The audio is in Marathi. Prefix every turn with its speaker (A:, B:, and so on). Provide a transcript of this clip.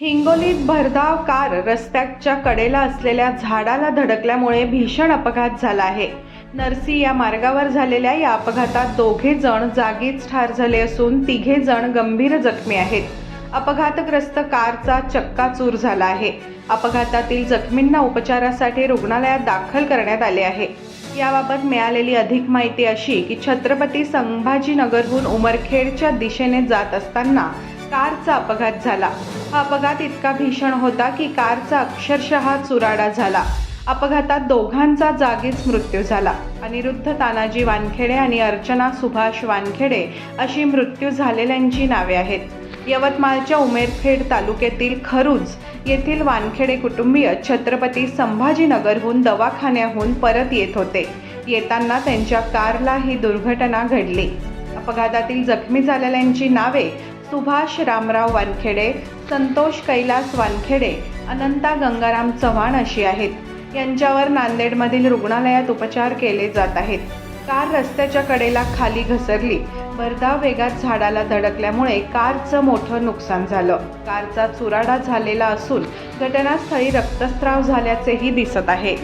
A: हिंगोलीत भरधाव कार रस्त्याच्या कडेला असलेल्या झाडाला धडकल्यामुळे भीषण अपघात झाला आहे. नरसी या मार्गावर झालेल्या या अपघातात दोघे जण जागीच ठार झाले असून तिघे जण गंभीर जखमी आहेत. अपघातग्रस्त कारचा चक्काचूर झाला आहे. अपघातातील जखमींना उपचारासाठी रुग्णालयात दाखल करण्यात आले आहे. याबाबत मिळालेली अधिक माहिती अशी की छत्रपती संभाजीनगरहून उमरखेडच्या दिशेने जात असताना कारचा अपघात झाला. हा अपघात इतका भीषण होता की कारचा अक्षरशः चुराडा झाला. अपघातात दोघांचा जागीच मृत्यू झाला. अनिरुद्ध तानाजी वानखेडे आणि अर्चना सुभाष वानखेडे अशी मृत्यू झालेल्यांची नावे आहेत. यवतमाळच्या उमेरखेड तालुक्यातील खरुज येथील वानखेडे कुटुंबीय छत्रपती संभाजीनगरहून दवाखान्याहून परत येत होते. येताना त्यांच्या कारला ही दुर्घटना घडली. अपघातातील जखमी झालेल्यांची नावे सुभाष रामराव वानखेडे संतोष कैलास वानखेडे अनंता गंगाराम चव्हाण अशी आहेत. यांच्यावर नांदेडमधील रुग्णालयात उपचार केले जात आहेत. कार रस्त्याच्या कडेला खाली घसरली. भरधाव वेगात झाडाला धडकल्यामुळे कारचं मोठं नुकसान झालं. कारचा चुराडा झालेला असून घटनास्थळी रक्तस्राव झाल्याचेही दिसत आहे.